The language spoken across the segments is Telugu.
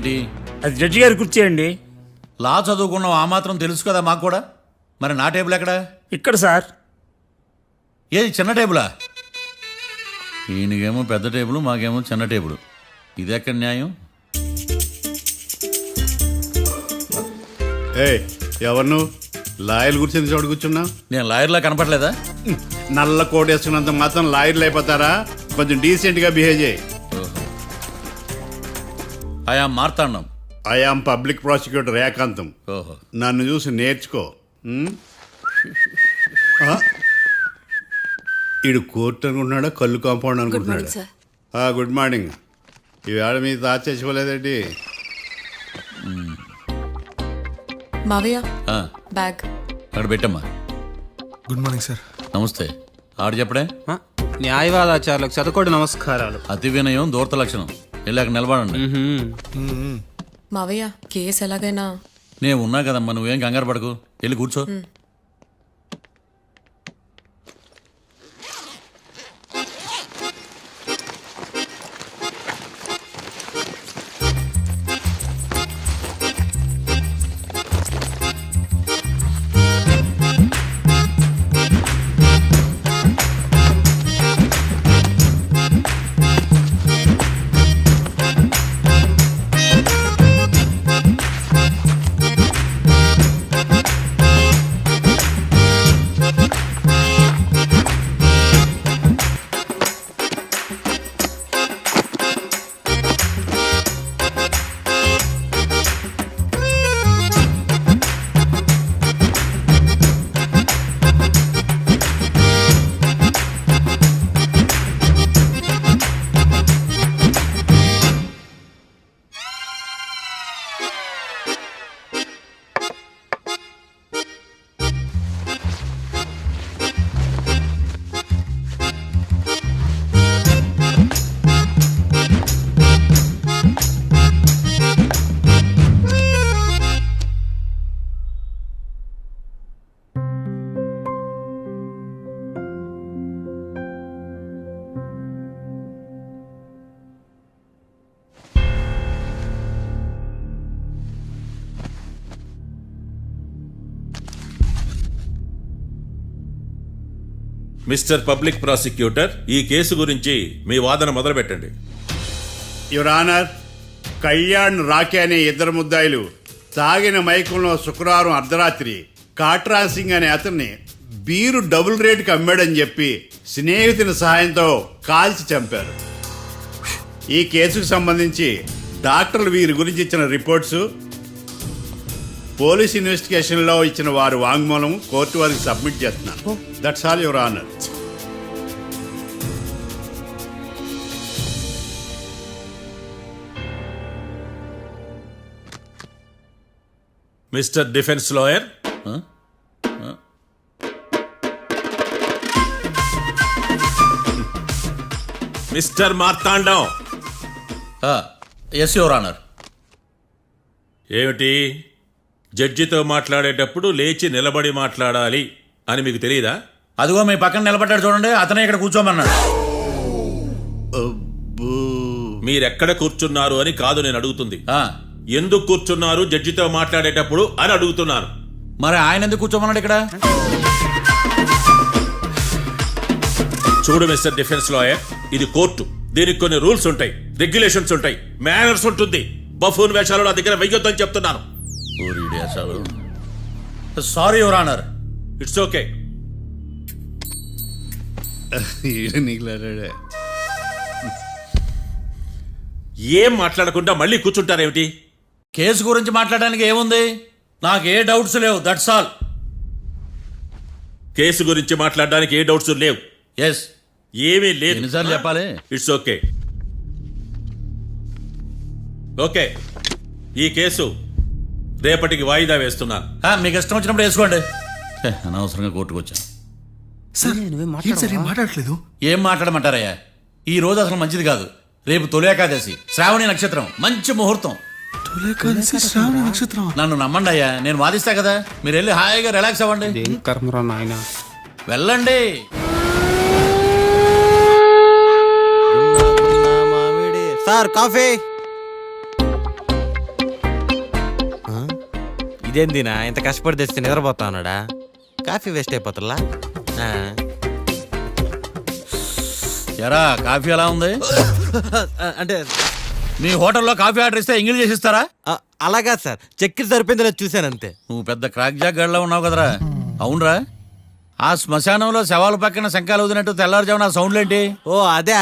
ఏంటి? అది జడ్జి గారి కుర్చీ అండి. లా చదువుకున్నావు ఆ మాత్రం తెలుసు కదా మాకు కూడా? మరి నా టేబుల్ ఎక్కడ? ఇక్కడ సార్. ఏది చిన్న టేబులా? ఈయనకేమో పెద్ద టేబుల్ మాకేమో చిన్న టేబుల్. ఇది ఎక్కడ న్యాయం? ఏ ఎవరు నువ్వు? లాయర్లు కూర్చొని చోటు కూర్చున్నావు? నేను లాయర్లా కనపడలేదా? నల్ల కోట్ వేసుకున్నంత మాత్రం లాయర్లు అయిపోతారా? కొంచెం డీసెంట్గా బిహేవ్ చేయి. ఆయా మార్తాండం. ఐఆమ్ పబ్లిక్ ప్రాసిక్యూటర్ ఏకాంతం. ఓహో. నన్ను చూసి నేర్చుకో? ఈడు కోర్టు అనుకుంటున్నాడా కళ్ళు కాంపౌండ్ అనుకుంటున్నాడా? గుడ్ మార్నింగ్ ఈవేళ మీ తాత చచ్చిపోలేదండి మావయ్య ఆ, బ్యాగ్ అక్కడ పెట్టమ్మా. గుడ్ మార్నింగ్ సార్ నమస్తే. ఆడు చెప్పడే? న్యాయవాదాచారులకు చదువుకోడు నమస్కారాలు. అతి వినయం దూరత లక్షణం. అక్కడ నిలబడండి. మావయ్య కేసు ఎలాగైనా? నేను ఉన్నా కదమ్మా నువ్వేం కంగారు పడకు. వెళ్ళి కూర్చో. మిస్టర్ పబ్లిక్ ప్రాసిక్యూటర్ ఈ కేసు గురించి మీ వాదన మొదలు పెట్టండి యువర్ ఆనర్ కళ్యాణ్ రాకే అనే ఇద్దరు ముద్దాయిలు తాగిన మైకంలో శుక్రవారం అర్ధరాత్రి కాట్రా సింగ్ అనే అతన్ని బీరు డబుల్ రేటుకి అమ్మాడని చెప్పి స్నేహితుని సహాయంతో కాల్చి చంపారు. ఈ కేసుకు సంబంధించి డాక్టర్లు వీరి గురించి ఇచ్చిన రిపోర్ట్స్ పోలీస్ ఇన్వెస్టిగేషన్లో ఇచ్చిన వారి వాంగ్మూలం కోర్టు వారికి సబ్మిట్ చేస్తున్నాను. That's all your honour mister defence lawyer? Mister Marthandam yes your honour ఏమిటి జడ్జితో మాట్లాడేటప్పుడు లేచి నిలబడి మాట్లాడాలి అని మీకు తెలియదా? అదిగో మీ పక్కన నిలబడ్డాడు చూడండి అతనే ఇక్కడ కూర్చోమన్నాడు. అబ్బో. మీరెక్కడ కూర్చున్నారు అని కాదు నేను అడుగుతుంది. ఆ, ఎందుకు కూర్చున్నారు జడ్జితో మాట్లాడేటప్పుడు అని అడుగుతున్నాను. మరి ఆయన ఎందుకు కూర్చోమన్నాడు ఇక్కడ? చూడు మిస్టర్ డిఫెన్స్ లాయర్ ఇది కోర్టు. దీనికి కొన్ని రూల్స్ ఉంటాయి రెగ్యులేషన్స్ ఉంటాయి మేనర్స్ ఉంటుంది. బఫూన్ వేషాలు నా దగ్గర వెయ్యొద్దని చెప్తున్నాను. Sorry your honour it's okay నీకులాడాడే ఏం మాట్లాడకుండా మళ్ళీ కూర్చుంటారేమిటి? కేసు గురించి మాట్లాడడానికి ఏముంది? నాకు ఏ డౌట్స్ లేవు దట్స్ ఆల్ కేసు గురించి మాట్లాడడానికి ఏ డౌట్స్ లేవు. ఎస్ ఏమీ లేదు. ఎన్నిసార్లు చెప్పాలి? ఇట్స్ ఓకే ఓకే ఈ కేసు రేపటికి వాయిదా వేస్తున్నాను మీకు ఇష్టం వచ్చినప్పుడు వేసుకోండి. అనవసరంగా కోర్టుకు వచ్చాను. సార్ ఏం మాట్లాడట్లేదు? ఏం మాట్లాడమంటారయ్యా? ఈ రోజు అసలు మంచిది కాదు. రేపు తొలి ఏకాదశి శ్రావణి నక్షత్రం. మంచి ముహూర్తం. శ్రావణ నక్షత్రం? నన్ను నమ్మండి అయ్యా నేను వాదిస్తా కదా. మీరు వెళ్ళి హాయిగా రిలాక్స్ అవ్వండి. ఏం కర్మరా నాయన? వెళ్ళండి. Sir coffee. ఇదేందినా ఇంత కష్టపడి తెస్తే నిద్రపోతా ఉన్నాడా? కాఫీ వేస్ట్ అయిపోతుందా ఎరా కాఫీ ఎలా ఉంది? అంటే మీ హోటల్లో కాఫీ ఆర్డర్ ఇస్తే ఎంగిల్ చేసి ఇస్తారా? ఆ, అలాగా సార్. చక్కెర సరిపోయింది లేదు చూశాను అంతే. నువ్వు పెద్ద క్రాక్ జాక్ గడిలో ఉన్నావు కదరా. అవునరా. ఆ శ్మశానంలో శవాల పక్కన శంఖాలు వదినట్టు తెల్లారుజామున ఆ సౌండ్లు ఏంటి? ఓ అదే.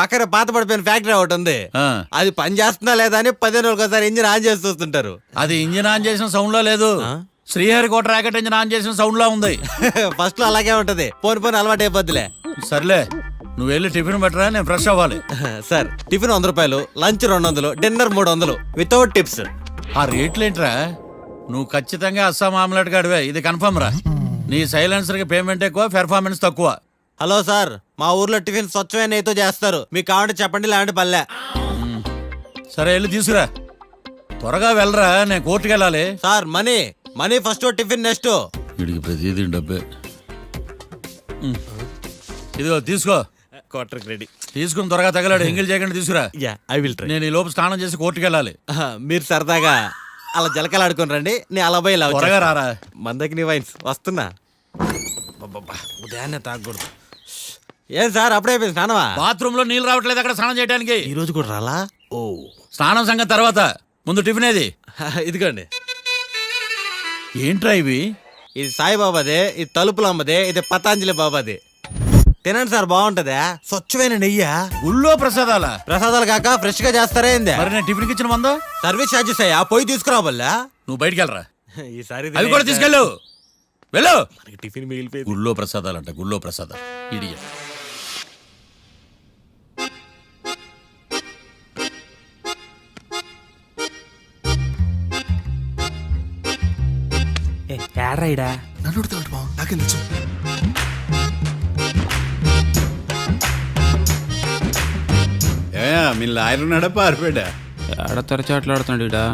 పక్కన పాత పడిపోయిన ఫ్యాక్టరీ ఒకటి ఉంది. అది పని చేస్తుందా లేదా అని పదిహేను ఒకసారి ఇంజిన్ ఆన్ చేసి చూస్తుంటారు. అది ఇంజిన్ ఆన్ చేసిన సౌండ్లో లేదు. శ్రీహరికోట రాకెట్ ఇంజిన్ ఆన్ చేసిన సౌండ్లో ఉంది. ఫస్ట్లో అలాగే ఉంటది. పోని పోని అలవాటు అయిపోద్దిలే. సర్లే నువ్వు వెళ్ళి టిఫిన్ పెట్టరా నేను ఫ్రెష్ అవ్వాలి. సార్ టిఫిన్ వంద రూపాయలు లంచ్ రెండు వందలు డిన్నర్ మూడు వందలు వితౌట్ టిప్స్ ఆ రేట్లు ఏంట్రా? నువ్వు ఖచ్చితంగా అస్సాం ఆమ్లెట్ గడివే ఇది కన్ఫర్మ్ రా. నీ సైలెన్సర్కి పేమెంట్ ఎక్కువ పెర్ఫార్మెన్స్ తక్కువ. హలో సార్ మా ఊర్లో టిఫిన్ స్వచ్ఛమైన నెయ్యితో చేస్తారు. మీకు కావాలంటే చెప్పండి లేదంటే పల్లె. సరే వెళ్ళి తీసుకురా. త్వరగా వెళ్ళరా నేను కోర్టుకి వెళ్ళాలి. Sir money money first tiffin next వీడికి ప్రతిదీ డబ్బే. ఉమ్. ఇదిగో తీసుకో. Quarter ready. తీసుకుని త్వరగా తగలాడు ఎంగిల్ చేయకుండా తీసుకురా. యా ఐ విల్ ట్రై నేను ఈ లోపు స్నానం చేసి కోర్టుకి వెళ్ళాలి. మీరు సరదాగా అలా జలకలాడుకుని రండి నేను అలా పోయి ఇలా త్వరగా రారా. మందకి నీ వైన్స్ వస్తున్నా. అబ్బబ్బబ్బా, ఉదయాన్నే తాగకూడదు. ఏం సార్ అప్పుడే అయిపోయింది స్నానమా? బాత్రూమ్లో నీళ్ళు రావట్లేదు అక్కడ స్నానం చేయడానికి ఈ రోజు కూడా రాలా? ఓ స్నానం సంగతి తర్వాత. ముందు టిఫిన్ ఏది? ఇదిగోండి. ఏంట్రా ఇవి? ఇది సాయిబాబాదే ఇది తలుపులు అమ్మదే ఇది పతాంజలి బాబాది. తినండి సార్ బాగుంటదా? స్వచ్ఛమైన నెయ్యా? గుళ్ళో ప్రసాదాల? ప్రసాదాలు కాక ఫ్రెష్గా చేస్తారా ఏంది? మరి నేను టిఫిన్కి ఇచ్చిన మందా? సర్వీస్ ఛార్జెస్ అయ్యా పోయి తీసుకురాబల్లా నువ్వు బయటికి వెళ్ళరా? ఈసారి అవి కూడా తీసుకెళ్ళు. వెళ్ళు. టిఫిన్ మిగిలిపోయింది. గుళ్ళో ప్రసాదాలంట గుళ్ళో ప్రసాదాలు. ఇడియ ఏడ్రాయిడా నన్ను అడుగుతాడు బావ నాకేం తెలుసు? ఏ మీ లాయర్ ఉన్నాడా పారిపోయాడా? ఏడ తెరచాట్లాడుతున్నాడు ఇడా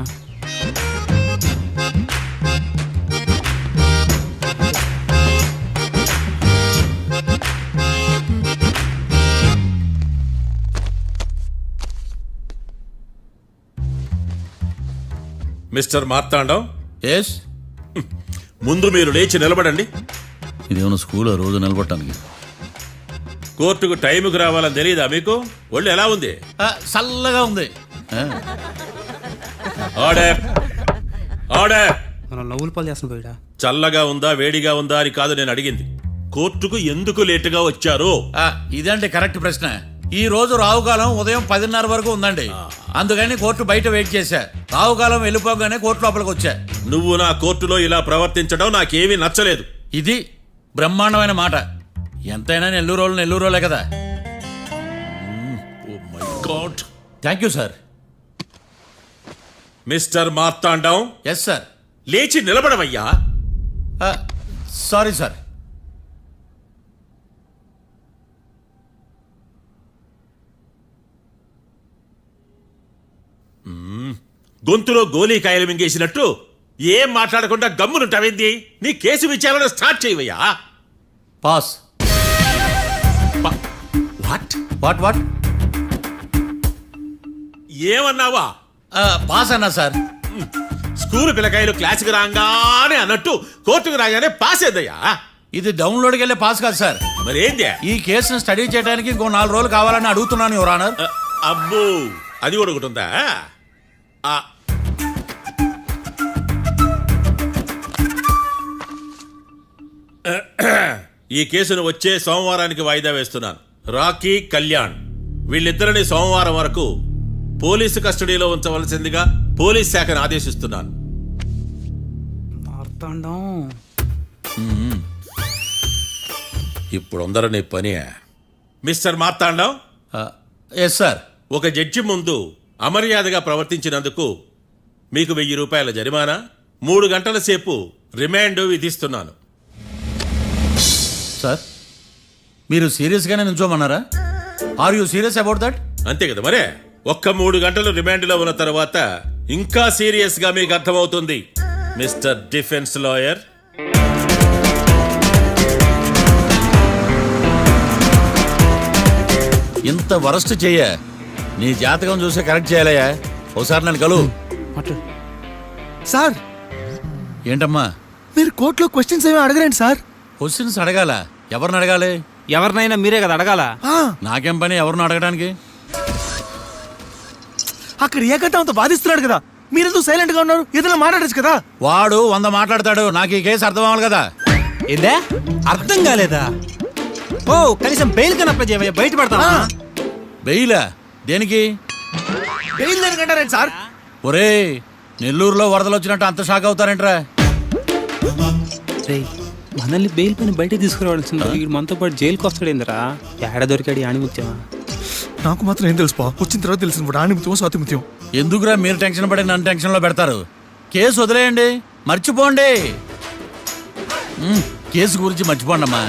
మిస్టర్ మార్తాండం? ఎస్ ముందు మీరు లేచి నిలబడండి. ఇదేమన్నా స్కూల్? రోజు నిలబడటానికి. కోర్టుకు టైంకి రావాలని తెలియదా మీకు? ఒళ్ళు ఎలా ఉంది? ఆ, చల్లగా ఉంది. ఆ, ఆర్డర్. ఆర్డర్. మనం నవ్వులు పాలు చేస్తున్న పోయిడా చల్లగా ఉందా వేడిగా ఉందా అని కాదు నేను అడిగింది. కోర్టుకు ఎందుకు లేటుగా వచ్చారు? ఆ, ఇదండి కరెక్ట్ ప్రశ్న? ఈ రోజు రావుకాలం ఉదయం పదిన్నర వరకు ఉందండి. అందుకని కోర్టు బయట వెయిట్ చేశా. రావుకాలం వెళ్ళిపోగానే కోర్టు లోపలికి వచ్చా. నువ్వు నా కోర్టులో ఇలా ప్రవర్తించడం నాకేమీ నచ్చలేదు. ఇది బ్రహ్మాండమైన మాట. ఎంతైనా నెల్లూరు రోజులు నెల్లూరు రోజులే కదా. Thank you sir mister Marthandam. Yes sir లేచి నిలబడవయ్యా. సారీ సార్ గొంతులో గోలీకాయలు మింగేసినట్టు ఏం మాట్లాడకుండా గమ్మునుంటావేంది? నీ కేసు విచారణ స్టార్ట్ చేయవయ్యా. Pass. What? What what? ఏమన్నావా? Pass అన్నా సార్. స్కూల్ పిల్లకాయలు క్లాసుకు రాగానే అన్నట్టు కోర్టుకు రాగానే పాస్ అయ్యా ఇది డౌన్లోడ్కి వెళ్ళే పాస్ కాదు సార్. మరేంది? ఈ కేసును స్టడీ చేయడానికి ఇంకో నాలుగు రోజులు కావాలని అడుగుతున్నాను యువర్ ఆనర్. అబ్బో అది కూడా ఒకటి ఉందా? ఈ కేసును వచ్చే సోమవారానికి వాయిదా వేస్తున్నాను. రాకీ కళ్యాణ్. వీళ్ళిద్దరిని సోమవారం వరకు పోలీసు కస్టడీలో ఉంచవలసిందిగా పోలీస్ శాఖను ఆదేశిస్తున్నాను. ఇప్పుడు అందరూ పని మిస్టర్ మార్తాండం? ఎస్ సార్ ఒక జడ్జి ముందు అమర్యాదగా ప్రవర్తించినందుకు మీకు వెయ్యి రూపాయల జరిమానా. మూడు గంటల సేపు రిమాండ్ విధిస్తున్నాను. సార్ మీరు సీరియస్గానే నిల్చోమన్నారా? Are you serious about that అంతే కదా మరే ఒక్క మూడు గంటలు రిమాండ్లో ఉన్న తర్వాత ఇంకా సీరియస్గా మీకు అర్థమవుతుంది. Mister defence lawyer. ఇంత వరస్ట్ చెయ్య నీ జాతకం చూసి కరెక్ట్ చేయాలయ్యా. ఒకసారి నన్ను మాట్లాడు సార్! ఏంటమ్మా? మీరు కోర్టులో క్వశ్చన్స్ ఏమి అడగరండి సార్. క్వశ్చన్స్ అడగాల. ఎవరిని అడగాలి? ఎవరినైనా మీరే కదా అడగాల. ఆ, నాకేం పని ఎవరిని అడగడానికి అక్కడ ఏకతాంతో బాధిస్తున్నాడు కదా. మీరెందుకు సైలెంట్గా ఉన్నారు? ఏదైనా మాట్లాడచ్చు కదా. వాడు వంద మాట్లాడతాడు. నాకు ఈ కేసు అర్థం అవ్వాలి కదా. ఏందే? అర్థం కాలేదా? ఓ కనీసం బెయిల్ అప్లై చేయవయ్యా. బయట బెయిలా? దేనికి? బెయిల్ దేనికంటారండి సార్? ఒరే నెల్లూరులో వరదలు వచ్చినట్టు అంత షాక్ అవుతారేంట్రా? మనల్ని బెయిల్ పైన బయట తీసుకురావాల్సింది. వీడు మనతో పాటు జైలుకి వస్తాడేందిరా? ఏడ దొరికాడు ఆని ముత్యమా నాకు మాత్రం ఏం తెలుసు వచ్చిన తర్వాత తెలిసిన వాడు ఆణిముత్యం స్వాతిముత్యం. ఎందుకురా మీరు టెన్షన్ పడి నన్ను టెన్షన్లో పెడతారు? కేసు వదిలేయండి. మర్చిపోండి. కేసు గురించి మర్చిపోండి అమ్మా